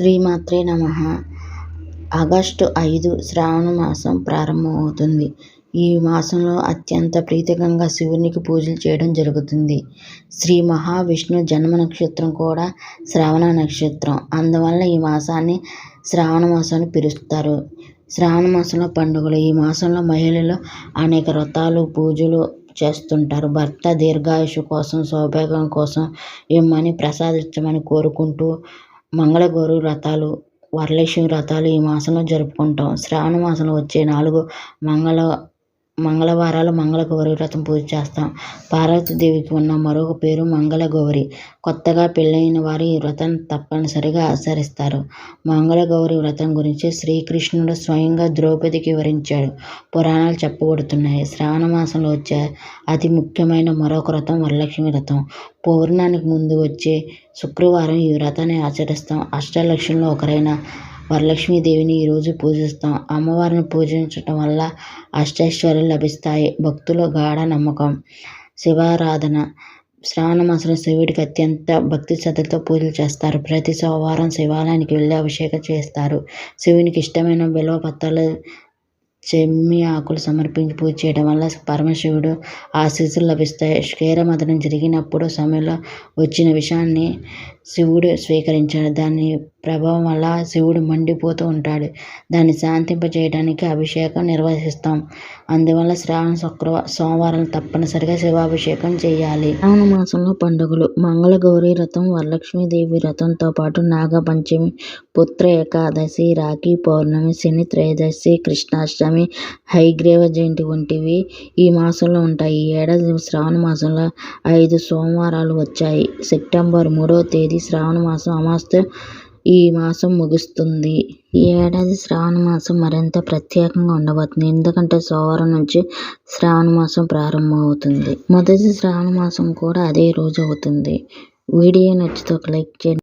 శ్రీమాత్రే నమ ఆగస్టు ఐదు శ్రావణ మాసం ప్రారంభమవుతుంది. ఈ మాసంలో అత్యంత ప్రీతికంగా శివునికి పూజలు చేయడం జరుగుతుంది. శ్రీ మహావిష్ణు జన్మ నక్షత్రం కూడా శ్రావణ నక్షత్రం. అందువల్ల ఈ మాసాన్ని శ్రావణ మాసం పిలుస్తారు. శ్రావణ మాసంలో పండుగలు ఈ మాసంలో మహిళలు అనేక వ్రతాలు, పూజలు చేస్తుంటారు. భర్త దీర్ఘాయుషు కోసం, సౌభాగ్యం కోసం ఇమ్మని ప్రసాదించమని కోరుకుంటూ మంగళగౌరి వ్రతాలు, వరలక్ష్మి వ్రతాలు ఈ మాసంలో జరుపుకుంటాం. శ్రావణ మాసంలో వచ్చే నాలుగు మంగళ మంగళవారాలు మంగళగౌరి వ్రతం పూజ చేస్తాం. పార్వతీదేవికి ఉన్న మరొక పేరు మంగళగౌరి. కొత్తగా పెళ్ళైన వారు ఈ వ్రతం తప్పనిసరిగా ఆచరిస్తారు. మంగళగౌరి వ్రతం గురించి శ్రీకృష్ణుడు స్వయంగా ద్రౌపదికి వివరించాడు. పురాణాలు చెప్పబడుతున్నాయి. శ్రావణ మాసంలో వచ్చే అతి ముఖ్యమైన మరొక వ్రతం వరలక్ష్మి వ్రతం. పౌర్ణానికి ముందు వచ్చే శుక్రవారం ఈ వ్రతాన్ని ఆచరిస్తాం. అష్టలక్ష్మిలో ఒకరైన వరలక్ష్మీదేవిని ఈరోజు పూజిస్తాం. అమ్మవారిని పూజించటం వల్ల అష్టైశ్వర్యాలు లభిస్తాయి భక్తుల గాఢ నమ్మకం. శివారాధన శ్రావణ మాసంలో శివుడికి అత్యంత భక్తి శ్రద్ధలతో పూజలు చేస్తారు. ప్రతి సోమవారం శివాలయానికి వెళ్ళి అభిషేకం చేస్తారు. శివునికి ఇష్టమైన బిల్వ పత్రాలు, చెమ్మి ఆకులు సమర్పించి పూజ చేయడం వల్ల పరమశివుడు ఆశీస్సులు లభిస్తాయి. క్షీరమదనం జరిగినప్పుడు సమయంలో వచ్చిన విషయాన్ని శివుడు స్వీకరించాడు. దాని ప్రభావం వల్ల శివుడు మండిపోతూ ఉంటాడు. దాన్ని శాంతింపజేయడానికి అభిషేకం నిర్వహిస్తాం. అందువల్ల శ్రావణ శుక్రవారం సోమవారం తప్పనిసరిగా శివాభిషేకం చేయాలి. శ్రావణ మాసంలో పండుగలు మంగళగౌరి వ్రతం, వరలక్ష్మీదేవి వ్రతంతో పాటు నాగపంచమి, పుత్ర ఏకాదశి, రాఖీ పౌర్ణమి, శని త్రయోదశి, కృష్ణాష్టమి, హైగ్రేవ జయంతి వంటివి ఈ మాసంలో ఉంటాయి. ఈ ఏడాది శ్రావణ మాసంలో ఐదు సోమవారాలు వచ్చాయి. సెప్టెంబర్ మూడో తేదీ శ్రావణ మాసం అమావాస్యతో ఈ మాసం ముగుస్తుంది. ఈ ఏడాది శ్రావణ మాసం మరింత ప్రత్యేకంగా ఉండబోతుంది ఎందుకంటే సోమవారం నుంచి శ్రావణ మాసం ప్రారంభమవుతుంది. మొదటి శ్రావణ మాసం కూడా అదే రోజు అవుతుంది. వీడియో నచ్చితే ఒక లైక్ చేయండి.